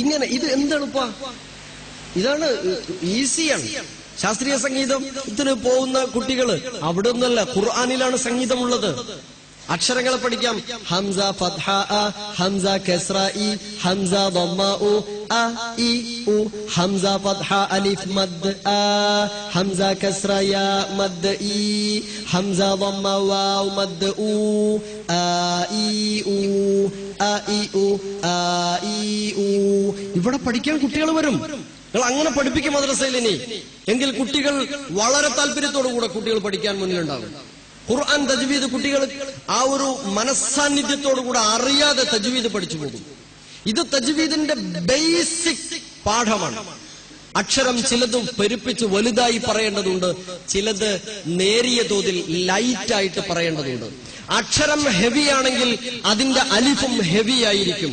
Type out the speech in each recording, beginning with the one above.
ഇങ്ങനെ ഇത് എന്താണ് എന്തെളുപ്പാ ഇതാണ് ഈസിയാണ്. ശാസ്ത്രീയ സംഗീതത്തിന് പോകുന്ന കുട്ടികൾ അവിടെ ഒന്നല്ല ഖുർആാനിലാണ് സംഗീതമുള്ളത്. അക്ഷരങ്ങൾ പഠിക്കാം. ഹംസ ഫത്ഹ ഹംസ കെസ്ര ഇ ഹംസ ബൊമ്മു അ ഇ ഉ. ഹംസ ഫത്ഹ അലിഫ് മദ് അ. ഹംസ കെസ്ര യ മദ് ഇ. ഹംസ ബൊമ്മ വാവ് മദ് ഉ. അ ഇ ഉ. അ ഇ ഉ. അ ഇ ഉ. ഇവിടെ പഠിക്കാൻ കുട്ടികൾ വരും. നിങ്ങൾ അങ്ങനെ പഠിപ്പിക്കും മദ്രസയിൽ ഇനി. എങ്കിൽ കുട്ടികൾ വളരെ താല്പര്യത്തോടു കൂടെ കുട്ടികൾ പഠിക്കാൻ മുന്നിലുണ്ടാവും ഖുർആൻ തജ്വീദ് കുട്ടികൾ ആ ഒരു മനസ്സാന്നിധ്യത്തോടു കൂടെ അറിയാതെ തജ്വീദ് പഠിച്ചു പോകും. ഇത് തജ്വീദിന്റെ ബേസിക് പാഠമാണ്. അക്ഷരം ചിലതും പെരുപ്പിച്ച് വലുതായി പറയേണ്ടതുണ്ട് ചിലത് നേരിയ തോതിൽ ലൈറ്റായിട്ട് പറയേണ്ടതുണ്ട്. അക്ഷരം ഹെവി ആണെങ്കിൽ അതിന്റെ അലിഫും ഹെവി ആയിരിക്കും.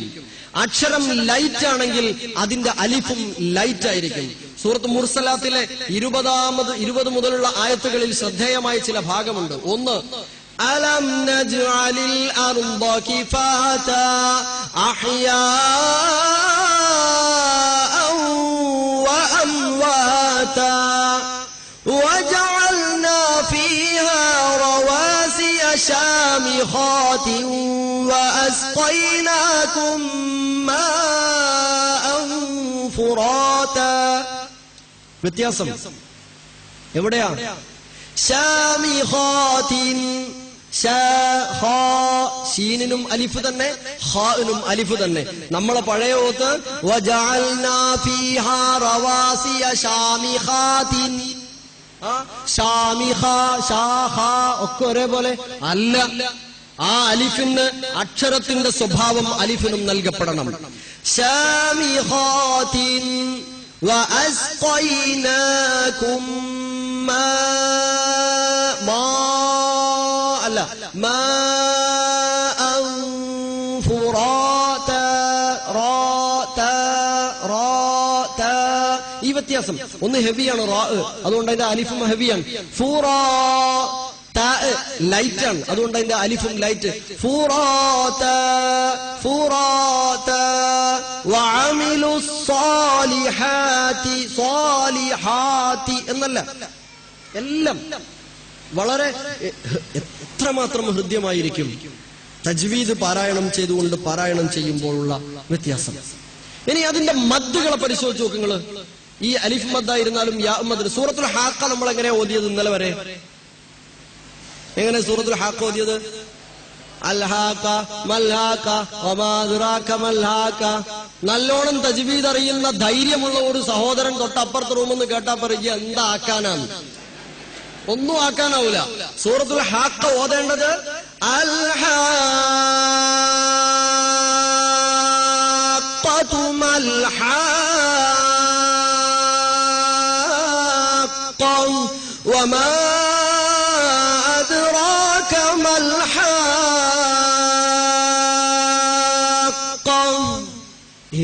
അക്ഷരം ലൈറ്റ് ആണെങ്കിൽ അതിന്റെ അലിഫും ലൈറ്റ് ആയിരിക്കും. സൂറത്ത് മുർസലാത്തിലെ ഇരുപതാമത് ഇരുപത് മുതലുള്ള ആയത്തുകളിൽ ശ്രദ്ധേയമായ ചില ഭാഗമുണ്ട് ഒന്ന് അലം നജ്അലിൽ അർദ കിഫാത അഹ്യാഅൻ വഅംവാതാ وجعلنا فيها رواسي شامخات وأسقيناكم ماء فراتا വ്യത്യാസം. എവിടെയാ? ഷീനിനും അലിഫ് തന്നെ ഹാനും അലിഫ് തന്നെ. നമ്മളെ പഴയ ഓത്ത് ഒക്കെ ഒരേപോലെ അല്ല. ആ അലിഫിന് അക്ഷരത്തിന്റെ സ്വഭാവം അലിഫിനും നൽകപ്പെടണം. وأسقيناكم ماء ما അല്ല ماء فراتا راتا راتا ഈ വ്യത്യാസം ഒന്ന് ഹെവിയാണ് റാ അതുകൊണ്ട് അതിന്റെ അലിഫും ഹെവിയാണ് ഫൂറാ ലൈറ്റ് ആണ്. അതുകൊണ്ട് അതിന്റെ അലിഫും ലൈറ്റ് ഫൂറാത്ത ഫൂറാത്ത വഅമിലു സ്വാലിഹാത്തി സ്വാലിഹാത്തി എന്നല്ല. എല്ലാം വളരെ എത്ര എത്രമാത്രം ഹൃദ്യമായിരിക്കും. തജ്വീദ് പാരായണം ചെയ്തുകൊണ്ട് പാരായണം ചെയ്യുമ്പോഴുള്ള വ്യത്യാസം. ഇനി അതിന്റെ മദ്ദുകളെ പരിശോധിച്ച് നോക്കുങ്ങൾ ഈ അലിഫ് മദ്ദായിരുന്നാലും യാ മദ്. സൂറത്തുൽ ഹാക്ക നമ്മൾ എങ്ങനെ ഓതിയത് ഇന്നലെ വരെ? എങ്ങനെ സൂറത്തുൽ ഹാക്ക് ഓതിയത്? നല്ലോണം തജ്വീദ് അറിയുന്ന ധൈര്യമുള്ള ഒരു സഹോദരൻ തൊട്ടപ്പുറത്ത് റൂമെന്ന് കേട്ടാ പറയുക എന്താ ആക്കാനാണ് ഒന്നും ആക്കാനാവൂല. സൂറത്തുൽ ഹാക്ക ഓതേണ്ടത് അൽഹാ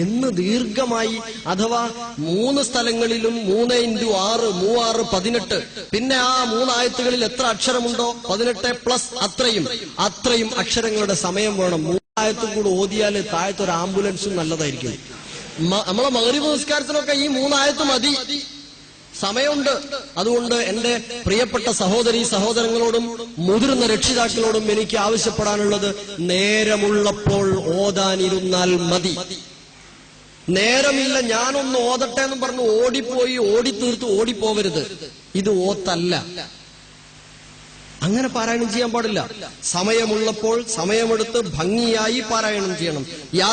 എന്ന് ദീർഘമായി അഥവാ മൂന്ന് സ്ഥലങ്ങളിലും മൂന്ന് ഇന്റു ആറ് മൂവാറ് പതിനെട്ട്. പിന്നെ ആ മൂന്നായത്തുകളിൽ എത്ര അക്ഷരമുണ്ടോ? പതിനെട്ട് പ്ലസ് അത്രയും. അത്രയും അക്ഷരങ്ങളുടെ സമയം വേണം. മൂന്നായത്തും കൂടെ ഓതിയാൽ താഴത്തെ ഒരു ആംബുലൻസും നല്ലതായിരിക്കും. നമ്മളെ മകരീബ് നിസ്കാരത്തിനൊക്കെ ഈ മൂന്നായത്ത് മതി. സമയമുണ്ട്. അതുകൊണ്ട് എന്റെ പ്രിയപ്പെട്ട സഹോദരി സഹോദരങ്ങളോടും മുതിർന്ന രക്ഷിതാക്കളോടും എനിക്ക് ആവശ്യപ്പെടാനുള്ളത് നേരമുള്ളപ്പോൾ ഓതാനിരുന്നാൽ മതി. നേരമില്ല ഞാനൊന്ന് ഓതട്ടെ എന്ന് പറഞ്ഞ് ഓടിപ്പോയി ഓടിത്തീർത്ത് ഓടിപ്പോവരുത്. ഇത് ഓത്തല്ല. അങ്ങനെ പാരായണം ചെയ്യാൻ പാടില്ല. സമയമുള്ളപ്പോൾ സമയമെടുത്ത് ഭംഗിയായി പാരായണം ചെയ്യണം.